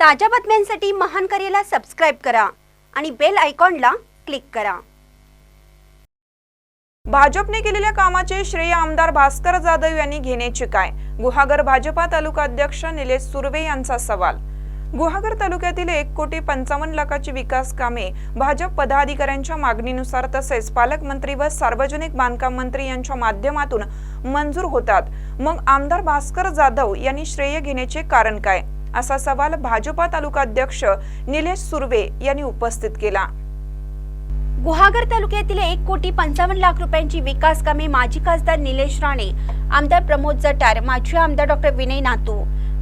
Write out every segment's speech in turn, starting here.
ताज्या बातम्यांसाठी महान करेला सबस्क्राईब करा आणि बेल आयकॉनला क्लिक करा. भाजपने केलेल्या कामाचे श्रेय आमदार भास्कर जाधव यांनी घेण्याचे काय गुहागर भाजपा तालुका अध्यक्ष निलेश सुर्वे यांचा सवाल. गुहागर तालुक्यातील एक कोटी पंचावन्न लाखाची विकास कामे भाजप पदाधिकाऱ्यांच्या मागणीनुसार तसेच पालकमंत्री व सार्वजनिक बांधकाम मंत्री यांच्या माध्यमातून मंजूर होतात. मग आमदार भास्कर जाधव यांनी श्रेय घेण्याचे कारण काय? असा सवाल भाजपा तालुका अध्यक्ष निलेश सुर्वे यांनी उपस्थित केला. गुहागर तालुक्यातील एक कोटी पंचावन्न लाख रुपयांची विकास कामे माजी खासदार निलेश राणे आमदार प्रमोद जटार माजी आमदार डॉक्टर विनय नातू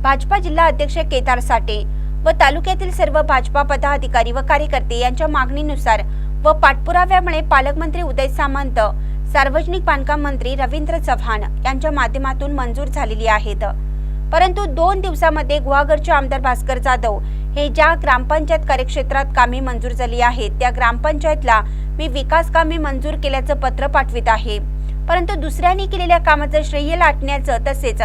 भाजपा जिल्हा अध्यक्ष केदार साठे व तालुक्यातील सर्व भाजपा पदाधिकारी व कार्यकर्ते यांच्या मागणीनुसार व पाठपुराव्यामुळे पालकमंत्री उदय सामंत सार्वजनिक बांधकाम मंत्री रवींद्र चव्हाण यांच्या माध्यमातून मंजूर झालेली आहेत. परंतु दोन दिवसामध्ये गुहागरचे आमदार भास्कर जाधव हे ज्या ग्रामपंचायत कार्यक्षेत्रात कामे मंजूर झाली आहेत त्या ग्रामपंचायतला मी विकास कामे मंजूर केल्याचं पत्र पाठवित आहे. परंतु दुसऱ्यांनी केलेल्या कामाचं श्रेय लाटण्याचं तसेच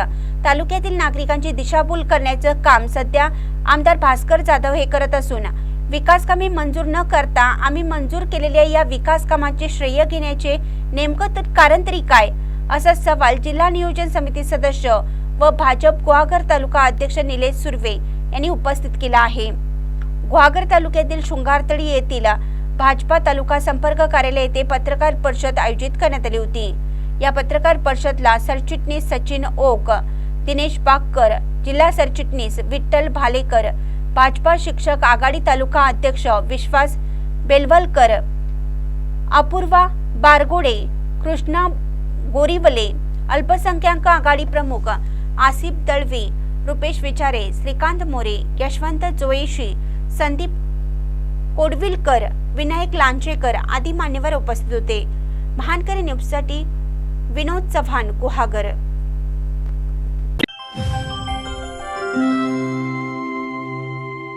तालुक्यातील नागरिकांची दिशाभूल करण्याचं काम सध्या आमदार भास्कर जाधव हे करत असून विकास कामे मंजूर न करता आम्ही मंजूर केलेल्या या विकास कामाचे श्रेय घेण्याचे नेमकं तर कारण तरी काय? असा सवाल जिल्हा नियोजन समिती सदस्य व भाजप गुहागर तालुका अध्यक्ष निलेश सुर्वे यांनी उपस्थित केला आहे. गुहागर तालुक्यातील शृंगारतळी येथील भाजपा तालुका संपर्क कार्यालय येथे पत्रकार परिषद आयोजित करण्यात आली होती. या पत्रकार परिषदला सरचिटणीस सचिन ओक दिनेश बागकर जिल्हा सरचिटणीस विठ्ठल भालेकर भाजपा शिक्षक आघाडी तालुका अध्यक्ष विश्वास बेलवलकर अपूर्वा बारगोडे कृष्णा गोरीवले अल्पसंख्याक आघाडी प्रमुख आसिफ दळवे रुपेश विचारे श्रीकांत मोरे यशवंत जोयेशी संदीप कोडविलकर विनायक लांचेकर आदी मान्यवर उपस्थित होते. भानकरी न्यूजसाठी विनोद चव्हाण गुहागर.